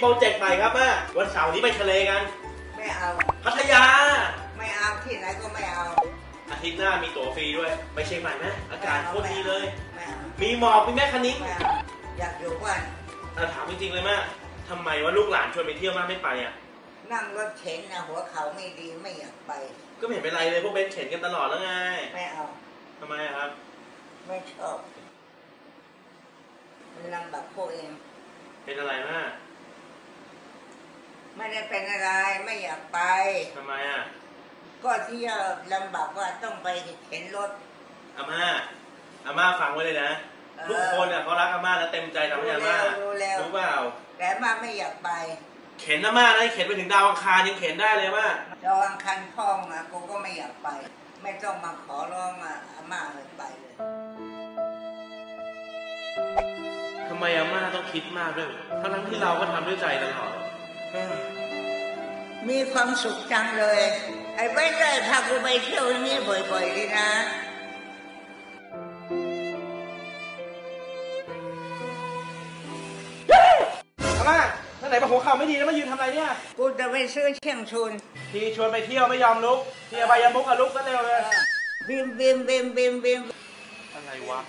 โปรเจกต์ใหม่ครับแม่วันเสาร์นี้ไปทะเลกัน ไม่เอา พัทยา ไม่เอาที่ไหนก็ไม่เอา อาทิตย์หน้ามีตั๋วฟรีด้วย ไปเชียงใหม่ไหมอากาศโคตรดีเลย ไม่เอามีหมอกมีแม่คันนิ้งไม่เอาอยากอยู่บ้านอะถามจริงๆเลยแม่ทำไมว่าลูกหลานชวนไปเที่ยวมากไม่ไปอะ นั่งรถเข็นนะหัวเขาไม่ดีไม่อยากไป ก็ไม่เห็นเป็นไรเลยพวกเบนซ์เข็นกันตลอดแล้วไงไม่เอา ทำไมอะครับ ไม่ชอบมันลำบากพวกเอง เป็นอะไรแม่ ไม่ได้เป็นอะไรไม่อยากไป ทำไมอะก็ที่ลำบากว่าต้องไปเข็นรถ อาม่าอาม่าฟังไว้เลยนะเออทุกคนเนี่ยเขารักอาม่าและเต็มใจทำให้อาม่ารู้แล้ว รู้เปล่าแต่มาไม่อยากไปเข็นอาม่านะเข็นไปถึงดาวอังคารยังเข็นได้เลยว่าดาวอังคันพ่องอะกูก็ไม่อยากไป ไม่ต้องมาขอร้องอะอาม่าเลยไปเลยทำไมอาม่าต้องคิดมากด้วยทั้งทั้งๆที่เราก็ทำด้วยใจตลอด มีความสุขจังเลย ไอ้ไปเลยพากูไปเที่ยวอย่างนี้บ่อยๆดีนะอาม่าท่านไหนบอกหัวเข่าไม่ดีแล้วมายืนทำอะไรเนี่ย กูจะไปซื้อเชียงชุนทีชวนไปเที่ยวไม่ยอมลุกทีอบายมุกอะลุกก็เร็วเลย บิมบิมบิมบิมบิมอะไรวะ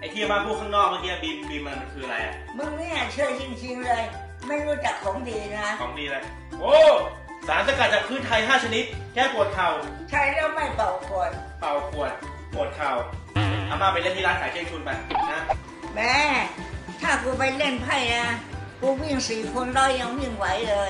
ไอ้ที่อามาพูดข้างนอกเมื่อกี้บีมบีมมันคืออะไรอะมึงเนี่ยเชื่อจริงๆเลย ไม่รู้จักของดีนะ ของดีเลยโอ้สารสกัดจากพืชไทย 5 ชนิด แก้ปวดเข่าใช้แล้วไม่เป่าปวดเป่าปวดปวดเข่าอามาไปเล่นที่ร้านขายเชียงชุนไปนะแม่ถ้ากูไปเล่นไพ่นะกูวิ่งสี่คนร้อยยังวิ่งไหวเลย